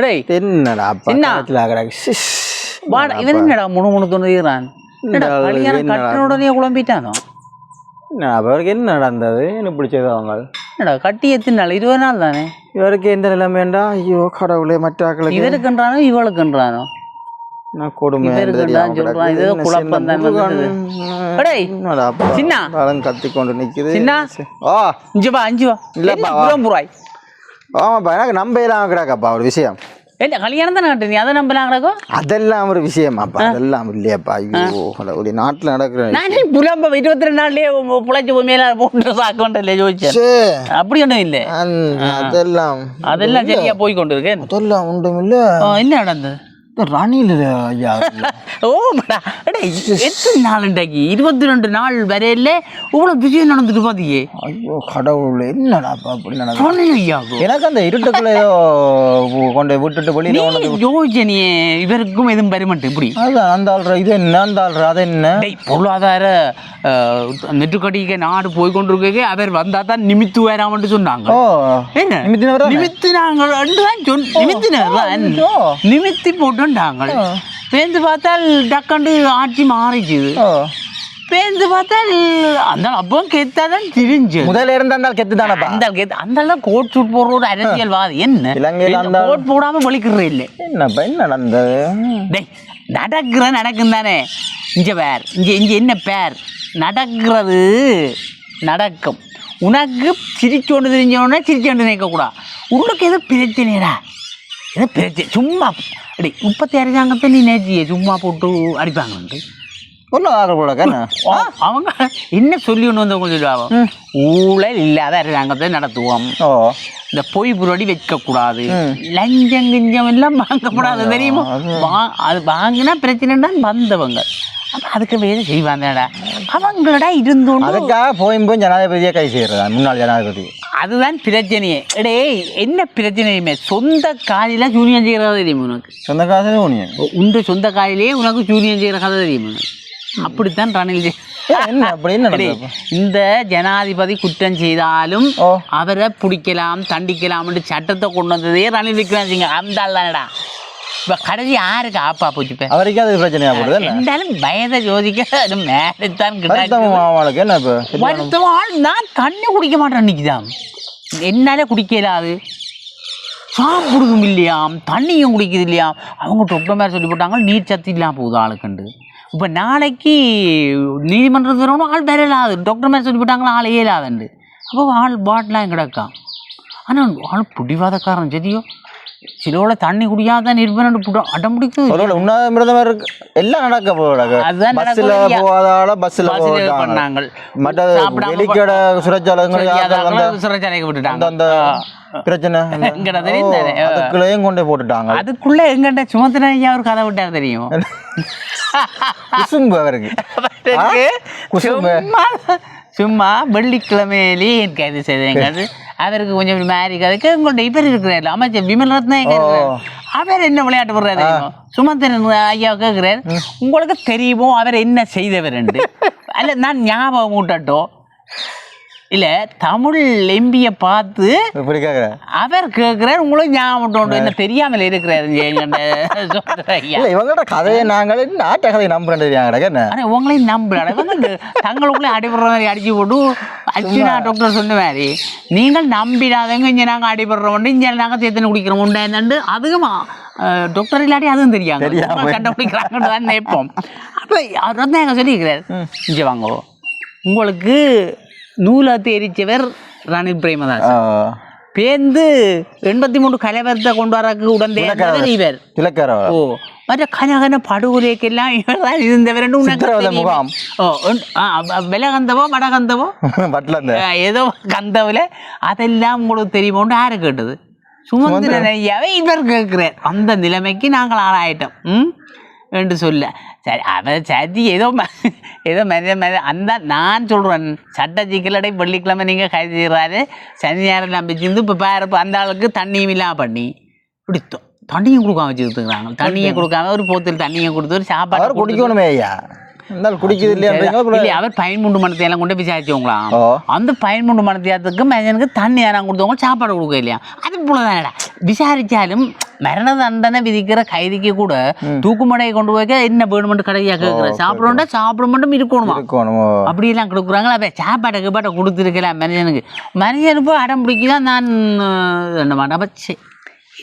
என்னடா இவன் என்னடா முணு முணு தொண்ணுறான் இந்த ஆளு கல்யாணம் என்னடா? கட்டின உடனே குழம்பிட்டானோ? அவருக்கு என்ன நடந்தது? என்ன பிடிச்சது அவங்க? என்னடா கட்டி எத்தனை நாள் இருபது நாள் தானே? இவருக்கு எந்த நிலைமைண்டா ஐயோ கடவுளே மற்ற ஆக்களுக்கு இவருக்குன்றானோ இவளுக்குன்றானோ? நான் கொடுமை இவருக்குன்றான் சொல்றான். ஏதோ குழப்பம் தான் வந்தது. டேய் என்னடா அப்பா? சின்ன. காலம் கத்தி கொண்டு நிக்குது ஆமாப்பா எனக்கு நம்பலாம் கிடாக்கப்பா ஒரு விஷயம். என்ன கல்யாணம் தான் நடக்குது அதை நம்பலாம் நடக்கும் அதெல்லாம் ஒரு விஷயமாப்பா அதெல்லாம் இல்லையாப்பா. ஐயோ ஒரு நாட்டில் நடக்கிற நானே புலம்ப இருபத்தி ரெண்டு நாள்லயே புழைச்சி மேல போட்டு சாக்கொண்டு இல்லை ஜோதிச்சு அப்படி ஒன்றும் இல்லை. அதெல்லாம் அதெல்லாம் சரியா போய் கொண்டு இருக்கேன் அதெல்லாம் ஒன்றும் இல்லை. என்ன நடந்தது? ரணில் ஐயா ஓ மேடா அடே எத்தனை நாள் இன்றைக்கு இருபத்தி ரெண்டு நாள் வரையில இவ்வளவு விஷயம் நடந்துட்டு பாத்தியே. ஐயோ கடவுளே என்னடாப்பா அப்படி சொன்னேன் ஐயாவுக்கு எனக்கு அந்த இருட்டுக்குள்ள ஏதோ கொண்டு விட்டுட்டு நீ யோசனையே இவருக்கும் எதுவும் பெருமட்டு இப்படி அதான் அந்த ஆள்ற இது என்ன அந்த ஆள்ற அது என்ன? பொருளாதார நெட்டுக்கடிக்க நாடு போய் கொண்டிருக்க அவர் வந்தா தான் நிமித்து வராமட்டு சொன்னாங்க. என்ன? நிமித்தினாங்க நிமித்தினர் தான். நிமித்தி போட்டுட்டாங்க பேந்து பார்த்தால் டக்கண்டு ஆட்சி மாறிச்சுது. ஓ. பேந்து பார்த்தால் அந்த அப்போ கெத்தாதான் திரிஞ்சு முதல்ல இருந்த அந்த கெத்து தானப்பா அந்த கெத்து அந்த எல்லாம் கோட் சூட் போடுற ஒரு அரசியல்வாதி என்ன? இலங்கையில கோட் போடாம வலிக்கிறே இல்லை என்னப்பா என்ன நடந்தது? டேய் நடக்கிற நடக்கும் தானே. இங்க பேர் இங்க இங்க என்ன பேர்? நடக்கிறது நடக்கும். உனக்கு சிரிச்சோண்டு தெரிஞ்சவொடனே சிரிச்சோண்டு நினைக்கக்கூடாது உனக்கு எதோ பிரச்சனைடா? ஏதோ பிரச்சனை சும்மா அடி முப்பத்தி அரசாங்கத்தை நீ நேர்த்தியே சும்மா போட்டு அடிப்பாங்கன்ட்டு ஒன்றும் அவங்க என்ன சொல்லி ஒன்று வந்து சொல்லுவாங்க ஊழல் இல்லாத அரசாங்கத்தை நடத்துவோம் இந்த பொய் புரடி வைக்கக்கூடாது லஞ்சம் கிஞ்சம் எல்லாம் வாங்கக்கூடாது தெரியுமா அது வாங்கினா பிரச்சனைன்னா வந்தவங்க அதுக்கு வேறு செய்வாங்கடா. அவங்களடா இருந்தோண்டு அதுக்காக போயும் போய் ஜனாதிபதியை கை செய்யறதா முன்னாள் ஜனாதிபதி. அதுதான் பிரச்சனையே. டேய் என்ன பிரச்சனையுமே? சொந்த காலில ஜூனியம் செய்யறது தெரியுமா உனக்கு? சொந்த காசு ஊனியன் உண்ட சொந்த காலிலேயே உனக்கு ஜூனியம் செய்யற கதை தெரியுமா உனக்கு? அப்படித்தான் ரணில் இந்த ஜனாதிபதி குற்றம் செய்தாலும் அவரை பிடிக்கலாம் தண்டிக்கலாம்னு சட்டத்தை கொண்டு வந்ததே ரணில் விக்ரமசிங்க. அந்த இப்போ கடைசி யாருக்கு ஆப்பா போச்சு இப்போ அவருக்கு அது பிரச்சனையா போடுது இருந்தாலும் பயத்தை ஜோதிக்க அது மேலத்தான் அவளுக்கு என்ன இப்போ? வருத்தம் ஆள் நான் தண்ணி குடிக்க மாட்டேன் நிற்கிதான் என்னாலே குடிக்கலாது சாப்பிடுதும் இல்லையாம் தண்ணியும் குடிக்குது இல்லையாம். அவங்க டாக்டர் மாதிரி சொல்லி போட்டாங்க நீர் சத்து இல்லாம போகுது ஆளுக்கண்டு. இப்போ நாளைக்கு நீதிமன்றத்துக்கு வரணும் ஆள் வரலாது டாக்டர் மாதிரி சொல்லி போட்டாங்களா ஆள் இயலாதுண்டு. அப்போ ஆள் பாட்டிலாம் கிடக்கான் ஆனால் ஆள் பிடிவாதக்காரன் சரியோ சிலோட தண்ணி குடியாதான் நிர்பந்தம் புட அடம் பிடிக்குது. ஒருவேளை உண்ணாவிரதம் இருக்கு. எல்லாம் நடக்க பஸ்ஸில் நடக்கும். போகாதால போட்டாங்க பண்ணாங்க. மற்ற வெளிக்கடை சுரச்சாலங்கள் அந்த விட்டுட்டாங்க. அந்த பிரச்சனை அதுக்குள்ளேயும் கொண்டு போட்டுட்டாங்க. அதுக்குள்ள எங்கிட்ட சுமந்திரன் ஐயா ஒரு கதை விட்டார் தெரியும்? குசும்பு அவருக்கு. குசும்பு. சும்மா சும்மா வெள்ளிக்கிழமையிலே என் கைது செய்தேங்கிறது அவருக்கு கொஞ்சம் மாறி கதைக்கு கொண்டு இவர் இருக்கிறார். அமைச்சர் விமல் ரத்னா எங்க? அவர் என்ன விளையாட்டு போடுறாரு? சுமந்திரன் ஐயா கேட்கிறார். உங்களுக்கு தெரியுமோ அவர் என்ன செய்தவர் அல்ல நான் ஞாபகம் ஊட்டட்டும். இல்ல தமிழ் எம்பியை பார்த்து இப்படி கேட்குறேன் அவர் கேட்கிறார் உங்களுக்கு ஞாபகம். என்ன தெரியாமல் இருக்கிறாரு இல்லை இவங்களோட கதையை நாங்கள் நாட்டை கதையை நம்புறேன் என்ன? ஆனா உங்களையும் நம்புறாங்க தங்களுக்குள்ளே அடிபடுற மாதிரி அடிச்சு போட்டு அர்ஜுனா டாக்டர் சொன்ன மாதிரி நீங்கள் நம்பிடாதவங்க இங்கே நாங்கள் அடிபடுறோம் இங்கே நாங்கள் தேத்தனை குடிக்கிறோம் உண்டு அதுக்குமா டாக்டர் இல்லாட்டி அதுவும் தெரியாங்க. கண்டுபிடிக்கிறாங்கன்னு தான் நினைப்போம். அப்போ அவர் வந்து எங்க சொல்லியிருக்கிறார் இங்கே வாங்கோ உங்களுக்கு நூலத்தை எரிச்சவர் ரணில் பிரேமதாஸ். பேந்து எண்பத்தி மூணு கலைவரத்தை கொண்டு வரக்கு உடனே இவர். ஓ மற்ற கனகன படுகொலைக்கெல்லாம் இவர் தான் இருந்தவர் சித்திரவதை முகாம். ஓ விலகந்தவோ வடகந்தவோ? ஏதோ கந்தவில். அதெல்லாம் உங்களுக்கு தெரியுமோன்னு யாரு கேட்டது? சுமந்திரன். ஐயாவை இவர் கேட்கிறார். அந்த நிலைமைக்கு நாங்கள் ஆளாயிட்டோம். ம்? என்று சொல்ல. சரி அவர் சரி ஏதோ ஏதோ மனித மனித அந்த நான் சொல்கிறேன் சட்ட சிக்கலடை வெள்ளிக்கிழமை நீங்கள் கைது செய்கிறாரு சனி நேரம் நம்பிச்சிருந்து இப்போ பாரு இப்ப அந்த ஆளுக்கு தண்ணியும் இல்லாம பண்ணி. பிடித்தோம் தண்ணியும் கொடுக்காம வச்சுருக்குறாங்க தண்ணியை கொடுக்காம ஒரு போத்தில் தண்ணியை கொடுத்து ஒரு சாப்பாடு குடிக்கணுமே ஐயா. இருந்தாலும் குடிக்குது இல்லையான்றீங்க இல்லை அவர் பயன்முண்டு மனத்தை எல்லாம் கொண்டு விசாரிச்சவங்களாம் ஓ அந்த பயன்முண்டு மனத்தியத்துக்கு மனிதனுக்கு தண்ணி யாரும் கொடுத்தவங்க சாப்பாடு கொடுக்க இல்லையா? அது போல தானடா விசாரிச்சாலும் மரண தண்டனை விதிக்கிற கைதிக்கு கூட தூக்குமடையை கொண்டு போய் என்ன வேணுமென்று கடையா கேட்குற? சாப்பிடணும்டா சாப்பிட மட்டும் இருக்கணுமா? ஓ. அப்படியெல்லாம் கொடுக்குறாங்களா? அப்போ சாப்பாட்டை கீப்பாட்டை கொடுத்துருக்கலாம் மனுஷனுக்கு மனுஷனு போய் அடம் பிடிக்குதான் நான் என்ன மாட்டேன்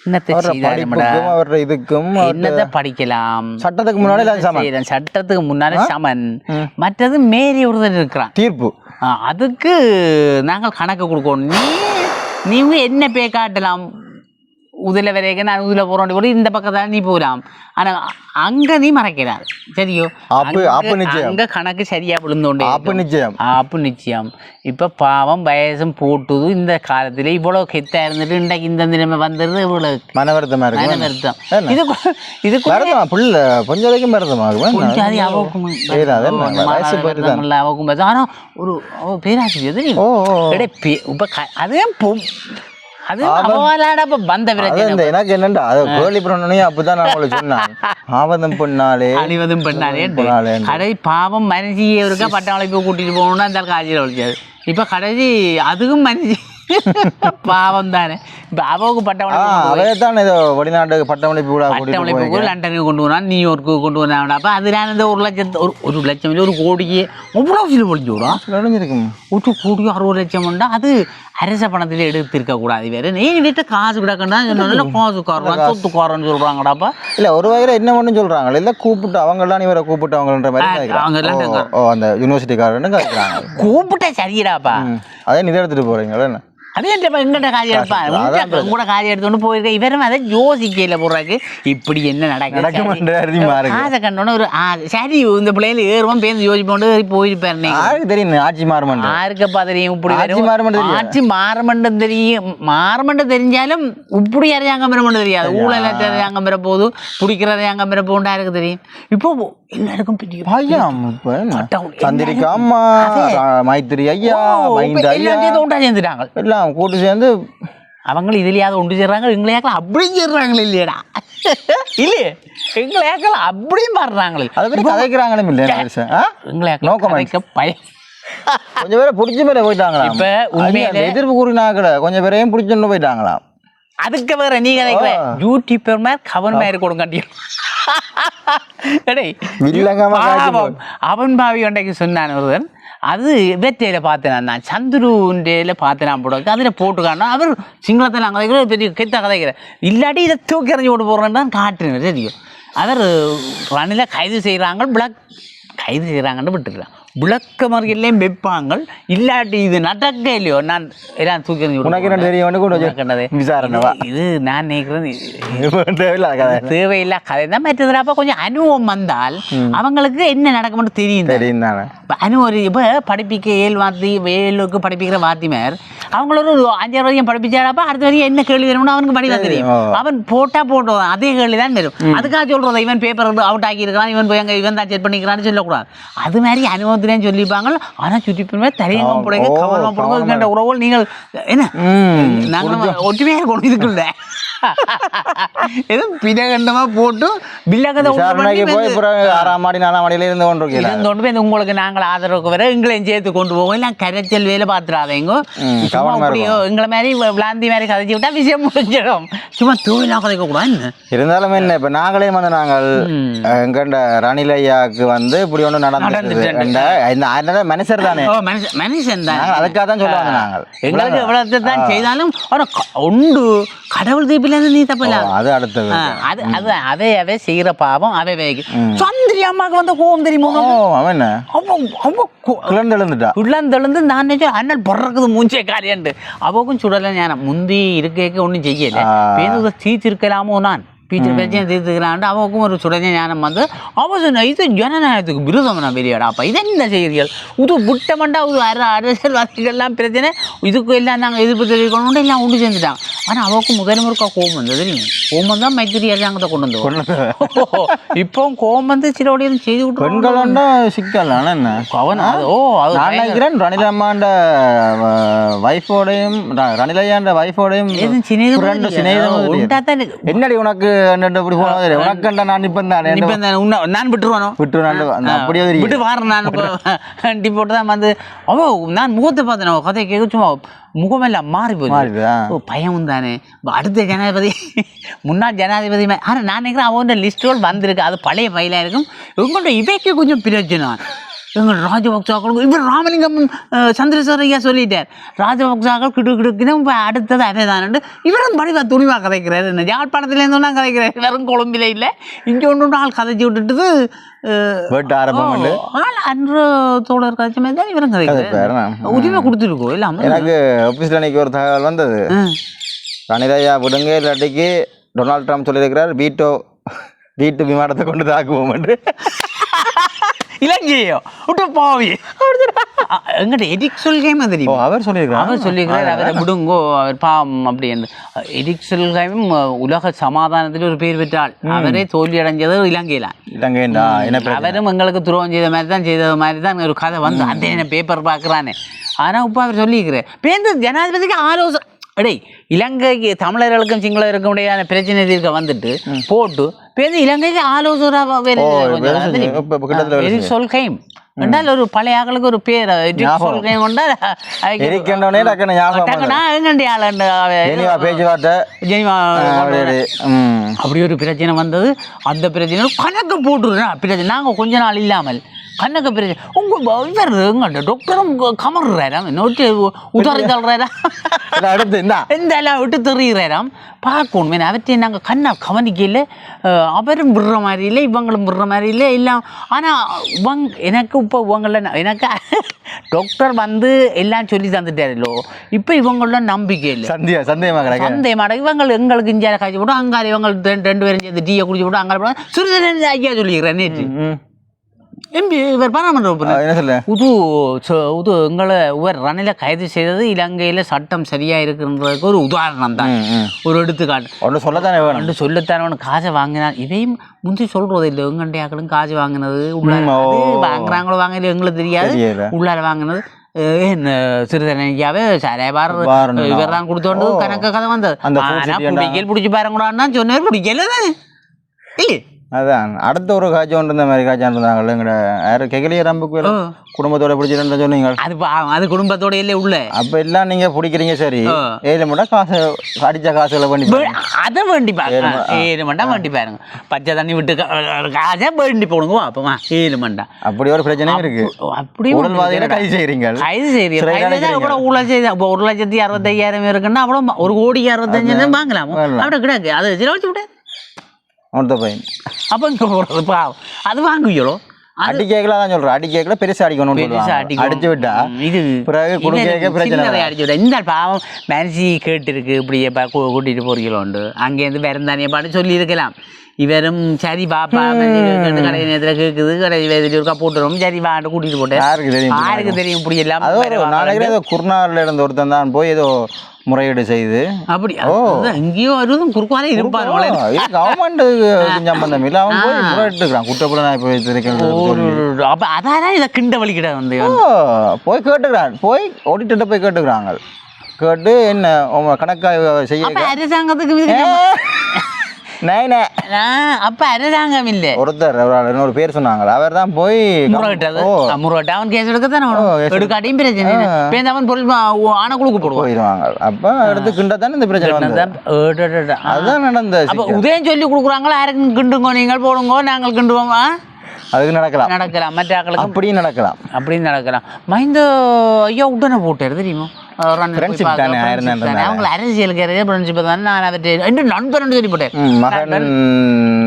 என்னத்தை இதுக்கும் என்னத்தை படிக்கலாம்? சட்டத்துக்கு முன்னாடி. சட்டத்துக்கு முன்னாலே சமன். மற்றது மேரி ஒருத்தர் இருக்கிறான். தீர்ப்பு. அதுக்கு நாங்கள் கணக்கு கொடுக்கணும். நீ நீங்க என்ன பே காட்டலாம்? உதில வரைக்கும் நான் உதில போறோம் கூட இந்த பக்கத்தால நீ போகலாம் ஆனா அங்க நீ மறைக்கிறார் சரியோ அங்க- கணக்கு சரியா விழுந்தோண்டே அப்ப நிச்சயம் அப்போ நிச்சயம் இப்ப பாவம் வயசும் போட்டுது இந்த காலத்துல இவ்வளவு கெத்தா இருந்துட்டு இன்றைக்கு இந்த நிலைமை வந்துடுது இவ்வளவு மன வருத்தமா இருக்கு வருத்தம் என்ன? இது இது வருத்தமா புள்ள கொஞ்சம் வரைக்கும் வருத்தமாகும் கொஞ்சம் அவக்கும் தான். அவக்கும் வருத்தம். ஆனா ஒரு பேராசிரியர் இப்ப அதே அது அவளாட இப்ப வந்த அது பிரச்சனை எனக்கு என்னண்டா? அது கேள்வி பண்ணணும் அப்பதான் நான் உங்களுக்கு சொன்னேன். ஆவதம் பொண்ணாலே அணிவதும் பண்ணாலே கடை பாவம் மனுஷியே இருக்க பட்டாளை போய் கூட்டிட்டு போகணும்னா அந்த காட்சியில் ஒழிச்சாது இப்ப கடைசி அதுக்கும் மனுஷி பாவம் தானே இப்ப பட்டவளை அவையே தான் ஏதோ வெளிநாட்டுக்கு பட்டமளிப்பு கூட போய் போய் லண்டனுக்கு கொண்டு வரான் நியூயார்க்கு கொண்டு வரான் அப்ப அதுல இந்த ஒரு லட்சத்து ஒரு ஒரு லட்சம் இல்லை, ஒரு கோடியே. அவ்வளவு சில ஒழிச்சு விடும் ஒரு கோடி அறுபது லட்சம் உண்டா? அது அரச பணத்தில் எடுத்திருக்க கூடாது வேற. நீ கிட்ட காசு சொன்னா காசு காரணம் சொத்து காரன்னு சொல்றாங்கடாப்பா இல்ல ஒரு வகையில என்ன ஒண்ணும் சொல்றாங்க இல்ல கூப்பிட்டு அவங்க எல்லாம் இவரை கூப்பிட்டு அவங்கன்ற மாதிரி அவங்க அந்த யூனிவர்சிட்டிக்காரன்னு கேட்குறாங்க கூப்பிட்ட சரிடாப்பா அதே நிதி எடுத்துட்டு போறீங்களா என்ன? அதே இல்லப்பா எங்கிட்ட காரியம் எடுப்பா உங்களோட காரியம் எடுத்துட்டு போயிருக்க இவரும் அதை யோசிக்கல போடுறாக்கு இப்படி என்ன இருக்கு காசை கண்டோன்னு ஒரு சரி இந்த பிள்ளைல ஏறுவோம் பேருந்து யோசிப்போண்டு போயிருப்பாரு தெரியும் ஆட்சி மாறுமன்ற ஆருக்கப்பா தெரியும் இப்படி ஆட்சி தெரியும் ஆட்சி மாறுமண்டும் தெரியும் மாறுமண்டும் தெரிஞ்சாலும் இப்படி அரசாங்கம் பெற மட்டும் தெரியாது ஊழல் அரசாங்கம் பெற போது பிடிக்கிற அரசாங்கம் பெற போண்டா இருக்கு தெரியும் இப்போ எல்லாருக்கும் பட்டம் சந்திரிகா அம்மா மைத்திரி ஐயா ஒன்றா சேர்ந்துட்டாங்க எல்லாம் கூட்டு சேர்ந்து அவங்க இதுலயாவது ஒன்று சேர்றாங்க எங்களையாக்கள் அப்படியும் சேர்றாங்களே இல்லையடா. இல்லையே? எங்களையாக்கள் அப்படியும் மாறுறாங்களே அதை பற்றி கதைக்கிறாங்களும் இல்லை comment. கதைக்க பயம் கொஞ்சம் பேரை பிடிச்ச பேரை போயிட்டாங்களா இப்ப உண்மையிலே எதிர்ப்பு கூறினாக்கட கொஞ்சம் பேரையும் பிடிச்சுன்னு போயிட்டாங்களாம். அதுக்கு வேற நீ கதைக்கிற யூடியூபர் மாதிரி கவன் மாதிரி கொடுங்க. அவன் பாவி ஒன்றைக்கு சொன்னான் ஒருவன். அது வெத்தையில பார்த்தேன் நான் சந்துருன்றையில் பார்த்தேன் போடுவாங்க அதில் போட்டு காணும் அவர் சிங்களத்தில் அங்கே கதைக்கிற பெரிய கெத்த கதைக்கிற இல்லாட்டி இதை தூக்கி எறிஞ்சு போட்டு போகிறேன்னு தான் காட்டுறேன். தெரியும்? அவர் ரணில் கைது செய்கிறாங்க பிளாக் கைது செய்கிறாங்கன்னு விட்டுருக்கான் விளக்க மறியல்லையும் வைப்பாங்க இல்லாட்டி இது நடக்க இல்லையோ? நான் எல்லாம் தூக்கி உனக்கு என்ன தெரியும்? கொண்டு உனக்கு என்னது? வந்து விசாரணை வா. இது நான் நினைக்கிறேன் தேவையில்லாத தேவையில்லா கதை. தான் மற்றதுப்பா கொஞ்சம் அனுபவம் வந்தால் அவங்களுக்கு என்ன நடக்கும்னு தெரியும். தெரியும் தானே. அனுபவம் இப்போ படிப்பிக்க ஏழு வாத்தி ஏழுக்கு படிப்பிக்கிற வாத்திமார் அவங்கள ஒரு அஞ்சாறு வரைக்கும் படிப்பிச்சாடாப்பா அடுத்த வரைக்கும் என்ன கேள்வி வரும்னு அவனுக்கு படிக்க தெரியும். அவன் போட்டா போட்டோம். அதே கேள்வி தான் வரும். அதுக்காக சொல்றது இவன் பேப்பர் அவுட் ஆக்கியிருக்கான் இவன் போய் அங்க இவன் தான் செக் பண்ணிக்கிறான்னு சொல்லக்கூடாது. அது மாதிரி அனுபவத்திலேயும் சொல்லிப்பாங்க ஆனா சுற்றி போய் தரையங்க போடுங்க ஓ, கவனமா போடுங்க இதுக்கிட்ட உறவுகள் நீங்கள் என்ன? ம் நாங்கள் ஒற்றுமையாக இருக்கணும் இதுக்குள்ள. எதுவும் பிடகண்டமா போட்டு விசாரணைக்கு போய் ஆறாம் மாடி நாலாம் மாடியில இருந்து கொண்டு இருக்கீங்க இருந்தோண்டு போய் உங்களுக்கு நாங்கள் ஆதரவுக்கு வர எங்களையும் சேர்த்து கொண்டு போவோம் எல்லாம் கரைச்சல் வேலை பார்த்துடாதீங்க அப்படியோ எங்களை மாதிரி விளாந்தி மாதிரி கதைச்சு விட்டா விஷயம் முடிஞ்சிடும் சும்மா தூவிலாம் கதைக்க கூடாது இருந்தாலும் என்ன இப்ப நாங்களே வந்து நாங்கள் எங்கண்ட ரணில் ஐயாவுக்கு வந்து இப்படி நடந்துச்சு நடந்துட்டு. இந்த மனுஷர் தானே மனுஷன் தான் அதுக்காக தான் சொல்ல வந்தோம் நாங்கள் எங்களுக்கு எவ்வளவு தான் செய்தாலும் ஆனா க- உண்டு கடவுள் தீப்பிலேருந்து நீ தப்பில்ல அது அடுத்தது ஆ, அது அது அதே அவே செய்கிற பாவம் அவை வேகு. சந்திரி அம்மாவுக்கு வந்த கோவம் தெரியுமா அவன் என்ன? அவ அவ கோ- கிளர்ந்து எழுந்துட்டா உள்ளந்தெழுந்து நான் நினைச்சேன் அண்ணன் பிறக்குது மூஞ்சே காரியண்டு அவக்கும் சுடலை ஞானம். முந்தி இருக்க ஒன்றும் செய்யல. பேருந்து தீர்த்திருக்கலாமோ நான்? பீச்சர் பிரச்சனை தீர்த்துக்கிறான்ட்டு அவக்கும் ஒரு சுடலை ஞானம் வந்து அவ சொன்ன இது ஜனநாயகத்துக்கு விரோதம் நான் வெளியாடா. அப்ப இது என்ன செய்கிறீர்கள். இது விட்டமண்டா இது அர அரசியல்வாதிகள்லாம் பிரச்சனை. இதுக்கு எல்லாம் நாங்கள் எதிர்ப்பு தெரிவிக்கணும்னு எல்லாம் உண்டு செஞ்சுட்டாங்க ஆனால் அவக்கு முதல் முறுக்கா கோபம் வந்தது தெரியும் கோபம் தான் மைத்திரி அரசாங்கத்தை கொண்டு வந்து இப்போ கோபம் வந்து சிலோடையும் செய்து விட்டு பெண்களோட சிக்கல். ஆனா என்ன? அது ஓ அது நான் நினைக்கிறேன் ரணில் அம்மாண்ட வைஃபோடையும் ரணிலையாண்ட வைஃபோடையும். என்னடி உனக்கு? என்னட்டு இப்படி போனது தெரியும். உனக்கண்டா நான் நிப்பேன் தானே இப்ப இந்த உன்னை- நான் விட்டுருவானோ? விட்டு நான் அந்த அப்படியே தெரியும் விட்டு வாரேன் நான். இப்போ வண்டி போட்டு தான் வந்து அவோ நான் முகத்தை பார்த்தேன். அவ கதையை கேட்க சும்மா முகமெல்லாம் மாறி மாறிடுதா ஓ பயம் தானே அடுத்த ஜனாதிபதி முன்னாள் ஜனாதிபதி மா- ஆனா நான் நினைக்கிறேன் அவன் லிஸ்டோடு வந்திருக்கு. அது பழைய ஃபைலாக இருக்கும். இவங்கள்ட்ட இவைக்கு கொஞ்சம் பிரச்சனை எங்கள் ராஜபக்சாக்களும் இவர் ராமலிங்கம் அஹ், சந்திரசேகர் ஐயா சொல்லிட்டார். ராஜபக்சாக்கள் கிடு கிடுக்குன்னு இப்போ அடுத்தது அதே தானே இவரும் படிவா துணிவாக கதைக்கிறாரு. என்ன யாழ்ப்பாணத்துலேருந்து ஒன்றா கதைக்கிறாரு. வெறும் கொழும்பில இல்லை. இங்கே ஒன்று ஒன்று ஆள் கதைச்சி விட்டுட்டு ஆள் அன்று தோழர் கதைச்ச மாதிரி தான் இவரும் கதைக்கிறாரு. உரிமை கொடுத்துருக்கோம் இல்லாமல் எனக்கு ஆஃபீஸில் அன்னைக்கு ஒரு தகவல் வந்தது. ரணிலையா விடுங்க இல்லாட்டிக்கு டொனால்ட் ட்ரம்ப் சொல்லியிருக்கிறார் வீட்டோ வீட்டு விமானத்தை கொண்டு தாக்குவோம் என்று. இலங்கையோ விட்டு போவி. எங்கிட்ட எடிக் சொல்கையுமே தெரியும் அவர் சொல்லியிருக்கிறார்? அவர் சொல்லியிருக்கிறார் அவரை விடுங்கோ அவர் பாவம் அப்படி என்று. எடிக் சொல்கையும் உலக சமாதானத்தில் ஒரு பேர் பெற்றால் அவரே தோல்வி அடைஞ்சது இலங்கையில. இலங்கைண்டா அவரும் எங்களுக்கு துரோகம் செய்த மாதிரி தான் செய்த மாதிரி தான் ஒரு கதை வந்து அந்த என்ன பேப்பர் பார்க்குறானே. ஆனால் இப்போ அவர் சொல்லியிருக்கிறார். பேருந்து ஜனாதிபதிக்கு ஆலோசனை டேய் இலங்கைக்கு தமிழர்களுக்கும் சிங்களருக்கும் இடையான பிரச்சனை தீர்க்க வந்துட்டு போட்டு பேருந்து இலங்கைக்கு ஆலோசனை சொல்கைம் என்றால் ஒரு பழைய ஆளுக்கு ஒரு பேர் ஜெனிவா அப்படி ஒரு, பிரச்சனை வந்தது. அந்த பிரச்சனை கணக்கு போட்டுருந்தேன். பிரச்சனை நாங்கள் கொஞ்ச நாள் இல்லாமல் கணக்கு பிரச்சனை உங்கள் இவர் எங்கள்கிட்ட டாக்டரும் கமர்றாராம் நோட்டு உதறி தள்ளுறாரா இல்ல, அடுத்து இந்த எல்லாம் விட்டு தெரிகிறாராம் பார்க்கணும் அவற்றை நாங்கள் கண்ணை கவனிக்கல அவரும் விடுற மாதிரி இல்லை இவங்களும் விடுற மாதிரி இல்லை எல்லாம் ஆனால் இவங்க எனக்கு இப்போ இவங்கள எனக்கு டாக்டர் வந்து எல்லாம் சொல்லி தந்துட்டாரല്ലോ இப்போ இவங்கள நம்பிக்கை இல்லை சந்தேகமா கிடக்கு சந்தேகமாட இவங்க எங்களுக்கு இஞ்சால காய்ச்சி போட்டு அங்கால இவங்க ரெண்டு பேரும் சேர்ந்து டீயை குடிச்சு போட்டு அங்கால சிறிது ஐயா சொல்லிக்கிறேன் நேற்று ம். எம்பி இவர் உறுப்பினர். என்ன சொல்ல? ச- உது எங்களை இவர் ரணில கைது செய்தது இலங்கையில் சட்டம் சரியா இருக்குன்றதுக்கு ஒரு உதாரணம் தான். ஒரு எடுத்துக்காட்டு. ஒன்று சொல்லத்தானே வேணும். ரெண்டு சொல்லத்தானவனு காசை வாங்கினான் இதையும் முந்தி சொல்றது இல்லை. எங்கண்டையாக்களும் காசு வாங்கினது உள்ளார வாங்குறாங்களோ வாங்கல எங்களுக்கு தெரியாது. உள்ளார வாங்கினது அஹ் என்ன சிறுதனைக்காவே சாரே பார் பாருண்ணா. இவர் தான் கொடுத்தோண்டு கணக்க கதை வந்தது. அந்த ஆனா பூசிட்டி பிடிக்கல் பிடிச்சி பாருங்கடான்னா சொன்னார் பிடிக்கல தானே? அதான். அடுத்த ஒரு காய்ச்சி ஒன்று மாதிரி காய்ச்சி இருந்தாங்கல்ல எங்கட யாரு? கெகலிய ரம்புக்கு. குடும்பத்தோட பிடிச்சிருந்தா சொன்னீங்க. அது அது குடும்பத்தோட இல்லை உள்ள. அப்ப எல்லாம் நீங்க பிடிக்கிறீங்க சரி. ஏழு மட்டும் காசு அடிச்ச காசுகளை பண்ணி அதை வேண்டி பாருங்க. ஏழு மண்டா வேண்டி பாருங்க. பச்சை தண்ணி விட்டு காசை வேண்டி போடுங்க அப்பமா ஏழு மண்டா. அப்படி ஒரு பிரச்சனையும் இருக்கு. அப்படி உடல்வாதிகளை கைது செய்கிறீங்க கைது ஊழல் செய்த இப்போ ஒரு லட்சத்தி அறுபத்தையாயிரம் இருக்குன்னா அவ்வளோ ம- ஒரு கோடி அறுபத்தஞ்சாயிரம் வாங்கலாம். அப்படி கிடக்கு. அதை வச்சு விட்டு அவன்கிட்ட பையன் அப்போ இங்கே போடுறது பாவம். அது வாங்குவீங்களோ அடி கேக்கல தான் சொல்றேன். அடி கேக்கல பெருசா அடிக்கணும் பெருசா அடிக்கும். அடிச்சு விட்டா இது பிறகு குடுக்க பிரச்சனை அடிச்சு விட இந்த பாவம் மனசி கேட்டு இருக்கு இப்படியே பா- கூ- கூட்டிட்டு போறீங்களோண்டு. அங்கேருந்து வேறந்தானே பாட்டு சொல்லி இருக்கலாம் இவரும் சரி பாப்பா கடை நேரத்தில் கேட்குது கடை இருக்கா போட்டுரும் சரி வாட்டு கூட்டிட்டு போட்டேன். யாருக்கு தெரியும் யாருக்கு தெரியும்? இப்படி எல்லாம். நாளைக்கு குருநாள்ல இருந்த ஒருத்தன் தான் போய் ஏதோ முறையீடு செய்து. அப்படி எங்கேயோ வருவதும் குறுக்காலே இருப்பார் கவர்மெண்ட் சம்பந்தம் இல்லை அவன் போய் முறையிட்டுக்கிறான் குற்றப்புலனாய் போய் வைத்திருக்கிறது ஒரு அப்ப அதான் இதை கிண்ட வலிக்கிட வந்து? போய் கேட்டுக்கிறான். போய் ஆடிட்டர்கிட்ட போய் கேட்டுக்கிறாங்க. கேட்டு என்ன உங்க கணக்கா செய்ய அரசாங்கத்துக்கு அப்ப அரசாங்கம் இல்ல ஒருத்தர் இன்னொரு பேர் சொன்னாங்க அவர் தான் போய் முறையிட்ட அவன் கேஸ் yes. எடுக்காட்டியும் பிரச்சனை. பேருந்து அவன் பொருள் ஆனக்குழுக்கு போயிடுவாங்க. அப்ப எடுத்து கிண்டத்தானே இந்த பிரச்சனை. அதுதான் நடந்த அப்ப. உதயம் சொல்லி கொடுக்குறாங்களா? யாருக்கும் கிண்டுங்கோ? நீங்கள் போடுங்கோ? நாங்கள் கிண்டுவோம்? அதுக்கு நடக்கலாம். நடக்கலாம். மற்ற ஆக்களுக்கும் அப்படியும் நடக்கலாம். அப்படின்னு நடக்கலாம். மஹிந்த ஐயா உடனே போட்டார் தெரியுமா. அவங்கள அரசியலுக்கு ஃப்ரெண்ட்ஷிப் தானே. நான் அவர்கிட்ட ரெண்டு நண்பர்னு சொல்லி போட்டேன்.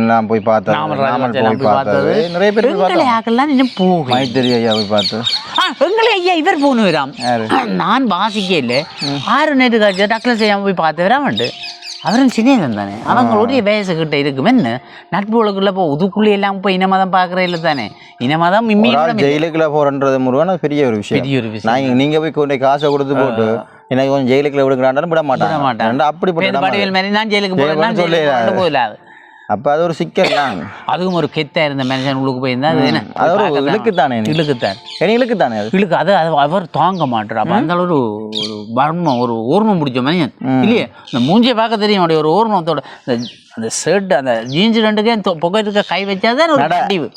நான் போய் பார்த்தது. நிறைய பேர் எங்களை ஆக்கெல்லாம் இன்னும் போகல. மைத்திரி ஐயா போய் பார்த்து ஆ, எங்களை ஐயா இவர் யாரு? நான் வாசிக்க இல்லை ஆறு நேற்று செய்யாமல் போய் பார்த்துவரா வந்து அவரும் சின்னேதன் தானே அவங்களுடைய வயசு கிட்ட இருக்கும் என்ன நட்புகளுக்குள்ள போ உதுக்குள்ளே எல்லாம் போய் இனமதம் பார்க்குற இல்லை தானே. இனமதம் ஜெயிலுக்குள்ள போறன்றது முருகன் பெரிய ஒரு விஷயம். பெரிய ஒரு விஷயம். நான் நீங்க போய் கொண்டு காசை கொடுத்து போட்டு எனக்கு கொஞ்சம் ஜெயிலுக்குள்ள விடுக்கிறாண்டாலும் விட மாட்டாங்க விட பேருந்து நம்ம- படிவேல் மாதிரி நான் ஜெயிலுக்கு போகிறேன் சொல்லி அப்ப அது ஒரு சிக்கல் தான். அதுவும் ஒரு கெத்தா இருந்த மனுஷன் உள்ளுக்கு போயிருந்தா அது என்ன? அது ஒரு இழுக்குத்தானே. இழுக்குத்தான். எனக்கு இழுக்குத்தானே அது? இழுக்கு அது அது அவர் தாங்க மாட்டார். அப்போ அந்த ஒரு ஒரு பர்மம் ஒரு ஊர்மம் பிடிச்ச மனிதன். இல்லையே? இந்த மூஞ்சியை பார்க்க தெரியும் அவருடைய ஒரு ஊர்மத்தோட இந்த அந்த ஷர்ட் அந்த ஜீன்ஸ் ரெண்டுக்கே பொக்கெட்டுக்கு கை வச்சாதான் ஒரு கண்டிவு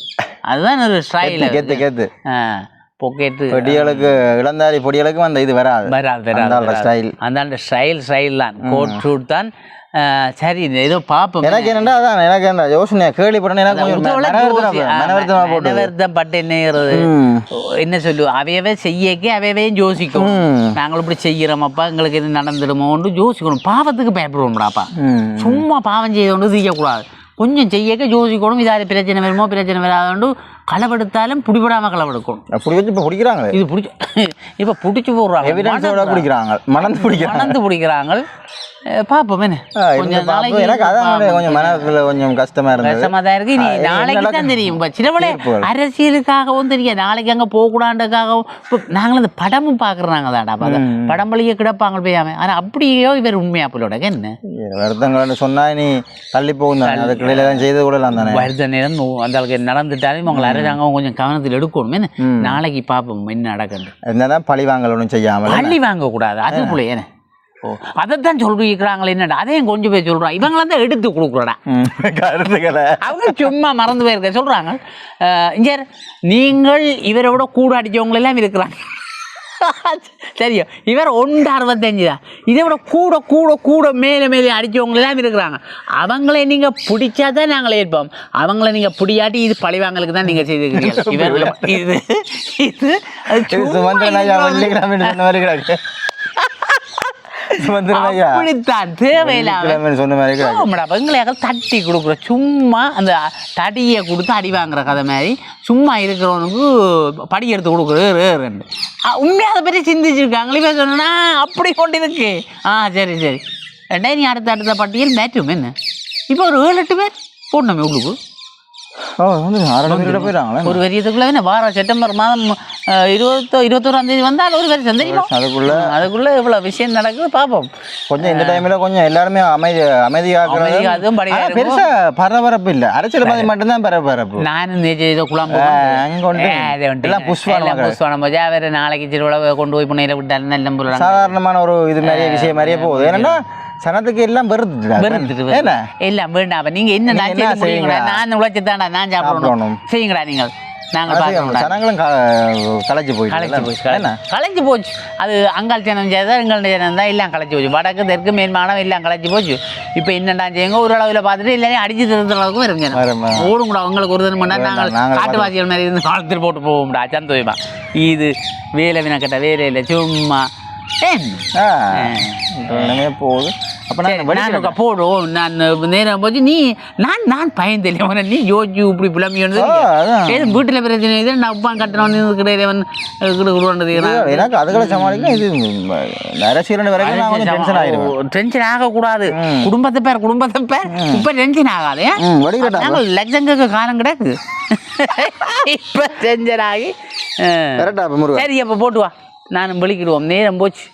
அதுதான் ஒரு ஸ்டைல் கேத்து கேத்து பொக்கெட்டு பொடிகளுக்கு இளந்தாரி பொடிகளுக்கு அந்த இது வராது. வராது அந்த வராது. ஸ்டைல் அந்த ஸ்டைல் ஸ்டைல் தான். கோட் ஷூட் தான். சரி ஏதோ பார்ப்போம் எனக்கு என்னடா அதான் எனக்கு என்ன யோசனை எனக்கு மனவருத்தமா மனவருத்தமா போட்டு என்னங்கிறது. என்ன சொல்லு அவையவே செய்யக்கே அவையவையும் யோசிக்கும். நாங்கள் இப்படி செய்கிறோமப்பா எங்களுக்கு இது நடந்துடுமோன்னு யோசிக்கணும். பாவத்துக்கு பயப்படுவோம்டாப்பா. சும்மா பாவம் செய்யணும் செய்யக்கூடாது கொஞ்சம் செய்யக்க யோசிக்கணும் இதாரி பிரச்சனை வருமோ பிரச்சனை வராதோண்டு களவெடுத்தாலும் பிடிபடாம களவெடுக்கணும் அப்படி வச்சு இப்போ பிடிக்கிறாங்களே இது பிடிச்சி இப்போ பிடிச்சி போடுறாங்க. எவிடன்ஸோட பிடிக்கிறாங்க மணந்து பிடிக்கிறாங்க மணந்து பிடிக்கிறாங்க பார்ப்போம் என்ன கொஞ்சம். நாளைக்கு எனக்கு அதான் கொஞ்சம் மனசுல கொஞ்சம் கஷ்டமா இருந்தது. கஷ்டமா தான் இருக்கு நீ நாளைக்கு தான். தெரியும். சிலவளே. அரசியலுக்காகவும் தெரியும் நாளைக்கு அங்கே போகக்கூடாதுக்காகவும். இப்போ நாங்களும் அந்த படமும் பார்க்குறாங்க தாடா படம் வழியே கிடப்பாங்க போயாம. ஆனால் அப்படியோ இவர் உண்மையா போலோட என்ன? வருத்தங்கள்னு சொன்னா நீ தள்ளி போகும் அதுக்கு தான் செய்து கொள்ளலாம் தானே? வருத நேரம் அந்த அளவுக்கு நடந்துட்டாலும் உங்களை அரசாங்கம் கொஞ்சம் கவனத்தில் எடுக்கணும் என்ன? நாளைக்கு பார்ப்போம் என்ன நடக்குது என்னதான் பழி வாங்கல் ஒன்றும் செய்யாமல் பள்ளி வாங்கக்கூடாது. அதுக்குள்ளே என்ன? ஓ அதைத்தான் சொல்லிக்கிறாங்களே என்னடா? அதையும் கொஞ்சம் பேர் சொல்கிறான் இவங்களாம் தான் எடுத்து கொடுக்குறடா. கருத்துக்களை அவங்க சும்மா மறந்து போயிருக்க சொல்றாங்க. அஹ், இங்க நீங்கள் இவரை விட கூட அடிச்சவங்க எல்லாம் இருக்கிறாங்க. சரியா இவர் ஒன்று அறுபத்தஞ்சு தான். இதை விட கூட கூட கூட மேலே மேலே அடிச்சவங்க எல்லாம் இருக்கிறாங்க. அவங்கள நீங்க பிடிச்சா தான் நாங்கள் ஏற்போம் அவங்கள நீங்க பிடியாட்டி இது பழிவாங்கலுக்கு தான் நீங்க செய்திருக்கிறீங்க இவர் இது இது அப்படித்தான். தேவையில்லாம சொன்ன மாதிரி எங்களை தட்டி கொடுக்குற சும்மா அந்த தடியை கொடுத்து அடி வாங்குற கதை மாதிரி சும்மா இருக்கிறவனுக்கு படி எடுத்து கொடுக்குறது உண்மையாக அதை பற்றி சிந்திச்சிருக்காங்களே இப்போ சொன்னா அப்படி கொண்டு இருக்கு. ஆ சரி சரி. ரெண்டாயிரம் அடுத்த அடுத்த பட்டியல் மேட்டும் என்ன? இப்போ ஒரு ஏழு எட்டு பேர் போடணுமே உள்ளுக்கு. ஒரு வரியத்துக்குள்ள என்ன வாரம் செப்டம்பர் மாதம் இருபத்தோ இருபத்தோராம் தேதி வந்தால் ஒரு வருஷம் தெரியுமா அதுக்குள்ள அதுக்குள்ளே இவ்வளோ விஷயம் நடக்குது பார்ப்போம் கொஞ்சம் இந்த டைம்ல கொஞ்சம் எல்லாருமே அமைதி அமைதியாக்குறது ஆனா பெருசா பரபரப்பு இல்ல அரசியல் மாதிரி மட்டும்தான் பரபரப்பு நானும் ஏதோ குழம்பு புஷ்வானம் போச்சு அவர் நாளைக்கு திருவிழா கொண்டு போய் நல்ல போடுறாங்க சாதாரணமான ஒரு இது மாதிரியே விஷயம் மாதிரியே போகுது ஏன்னா சனத்துக்கு எல்லாம் என்ன எல்லாம் வேண்டாம் நீங்க என்ன நான்? நான் உழைச்சு தாண்டா நான் சாப்பிடணும். செய்யுங்களா நீங்கள்? நாங்கள் அது பார்க்கணும் சனங்களும் க- களைச்சு களைச்சு போச்சு. அது அங்காள் ஜனம் செய்தா எங்கள் ஜனம் தான் எல்லாம் களைச்சு போச்சு. வடக்கு தெற்கு மேன்மானம் எல்லாம் களைச்சு போச்சு. இப்போ என்னடா செய்யுங்க? ஒரு அளவில் பார்த்துட்டு எல்லாரையும் அடிச்சு திருத்துற அளவுக்கு வருங்க வருமா? ஓடுங்கடா உங்களுக்கு ஒரு தினம் பண்ணா நாங்கள் காட்டுவாசிகள் மாதிரி இருந்து காலத்தில் போட்டு போவோம்டா சந்தோஷமா. இது வேலை வினக்கட்ட வேலை இல்லை சும்மா. போகுது அப்ப நான் நேரம் போச்சு நீ நான் நான் பயந்தில்லை அவனை நீ யோசிச்சு இப்படி புலம்பியோன்னு. ஏதோ வீட்டில் பிரச்சனை இது நான் உப்பான் கட்டணம் இருக்கிறவன் கிடுக்குறோன்றது எனக்கு அதுகளை சமாளிக்க இது வரைக்கும் டென்ஷன் டென்ஷன் ஆகக்கூடாது குடும்பத்தை பேர் குடும்பத்தை பேர் இப்போ டென்ஷன் ஆகாது நாங்கள் லட்சங்களுக்கு காலம் கிடக்கு இப்போ டென்ஷன் ஆகி சரி அப்போ போட்டு வா நானும் வெளிக்கிடுவோம் நேரம் போச்சு.